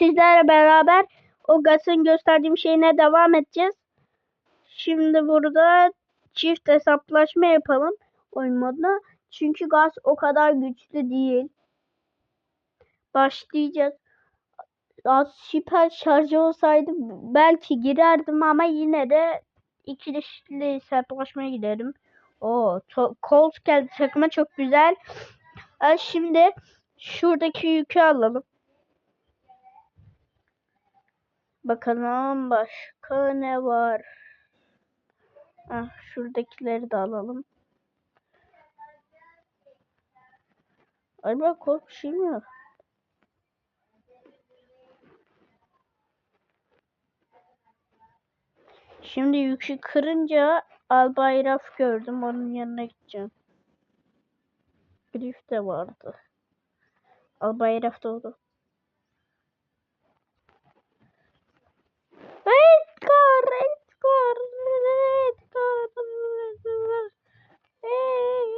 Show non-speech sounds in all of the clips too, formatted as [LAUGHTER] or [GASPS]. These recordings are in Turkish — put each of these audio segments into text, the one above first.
sizlerle beraber o Gaz'ın gösterdiğim şeyine devam edeceğiz. Şimdi burada çift hesaplaşma yapalım oyun moduna. Çünkü Gaz o kadar güçlü değil. Başlayacağız. Az süper şarjı olsaydı belki girerdim ama yine de ikili hesaplaşmaya giderim. O Colt geldi takıma çok güzel. E, şimdi şuradaki yükü alalım. Bakalım başka ne var? Ah, şuradakileri de alalım. Acaba bir şey mi? Şimdi yükü kırınca Albayraf gördüm. Onun yanına gideceğim. Griff de vardı. Albayraf doğdu. Edgar, Edgar, Edgar, Edgar.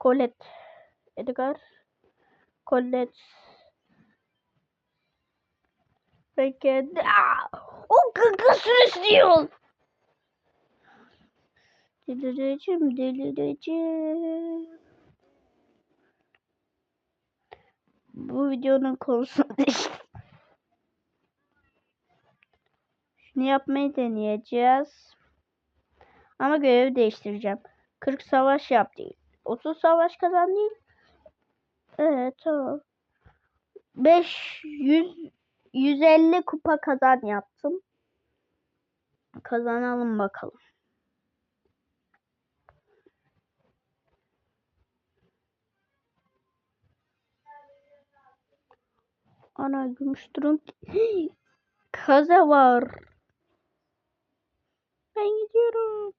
Colette. Edgar. Colette. Peki. O gıgı sürüsüyor. Delireceğim, delireceğim. Bu videonun konusu [LAUGHS] Şunu yapmayı deneyeceğiz. Ama görevi değiştireceğim. 40 savaş yap değil. 30 savaş kazan değil. Evet tamam. 500 150 kupa kazan yaptım. Kazanalım bakalım. Ana gümüş durum. [GASPS] Kaza var. Ben gidiyorum.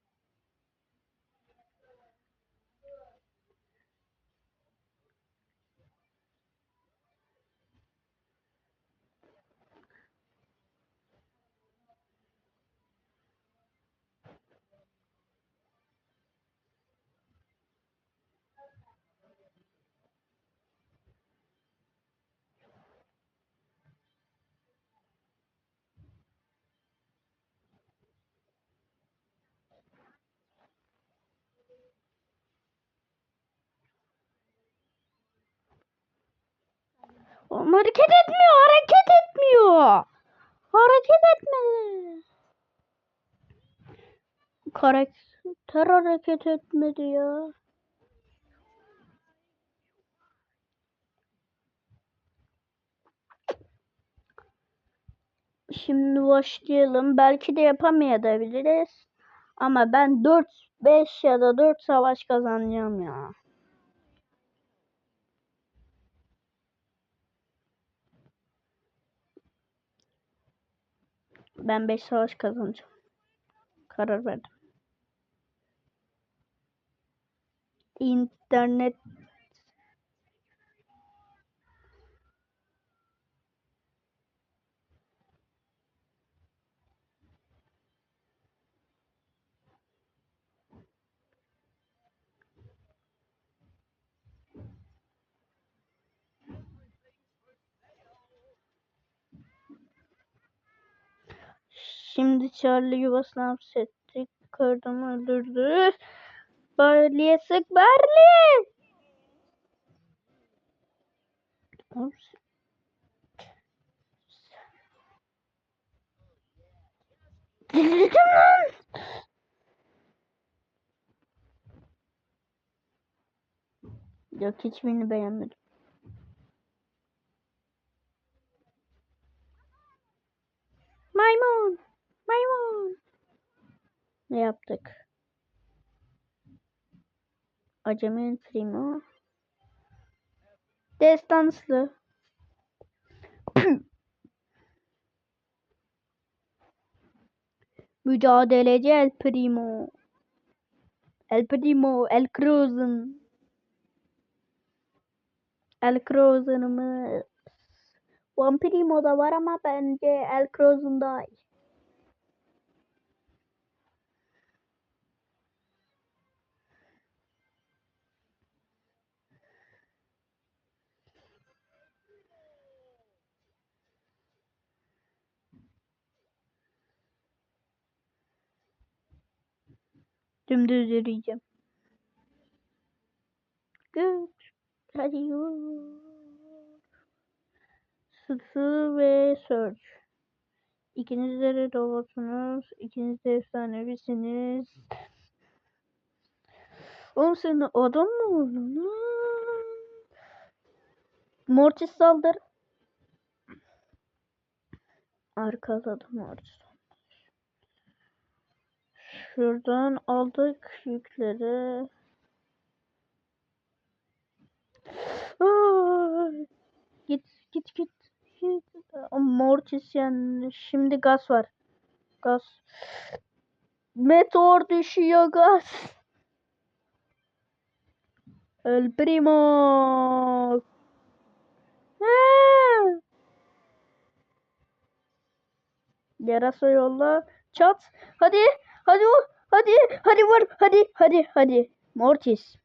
Hareket etmiyor, hareket etmiyor. Hareket etmedi. Karakter hareket etmedi ya. Şimdi başlayalım. Belki de yapamayabiliriz. Ama ben 4 5 ya da 4 savaş kazanacağım ya. Ben 5 savaş kazanacağım. Karar verdim. İnternet Şimdi Charlie yuvasını hapsetti. Kırdım öldürdü. Barley'e sık Barley. Delirdim lan. Yok hiçbirini beğenmedim. Ne yaptık? Acemi primo. Destanslı. [COUGHS] Mücadeleci El Primo. El Primo, El Cruzen. El Cruzen'ımız. Vampirimo da var ama bence El Cruzen daha iyi. Dümdüz yürüyeceğim. Güç. Hadi yürü. Ve Search. İkiniz de robotunuz. İkiniz de efsanevisiniz. Oğlum senin adam mı oldun? Mortis saldır. Arkada da Mortis. Şuradan aldık yükleri. Git git git. git. O Mortis yani şimdi gaz var. Gaz. Meteor düşüyor gaz. El Primo. Ha! Yarasa yolla. Çat. Hadi. Hadi o. Hadi. Hadi vur. Hadi. Hadi. Hadi. Mortis.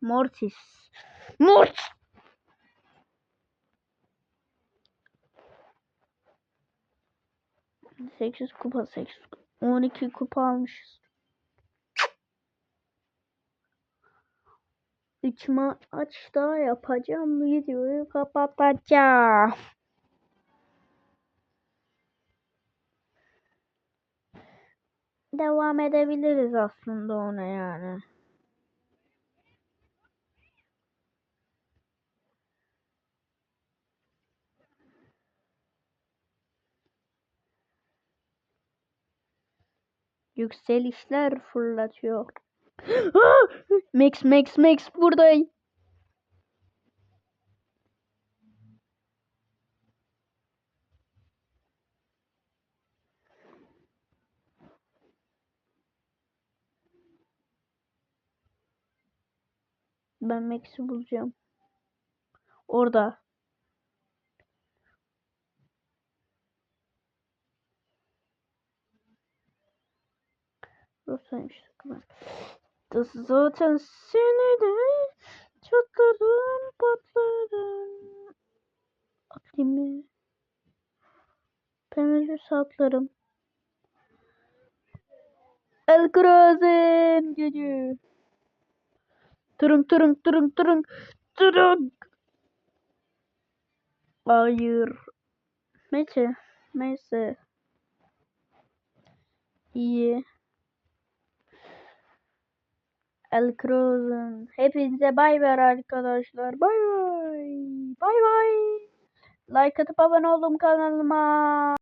Mortis. Mort. Sekiz kupa. Sekiz. On iki kupa almışız. Üç maç daha yapacağım. Videoyu kapatacağım. Devam edebiliriz aslında ona yani. Yükselişler fırlatıyor. [GASPS] Max Max Max buradayım. Ben Max'i bulacağım. Orada. Buradaymış. Zaten seni de çatlarım patlarım. Ben ölürse atlarım. El Krazen gücü. Turun turun turun turun turun. Hayır. Neyse. Neyse. İyi. El Crozen. Hepinize bay ver arkadaşlar. Bay bay. Bay bay. Like atıp abone olun kanalıma.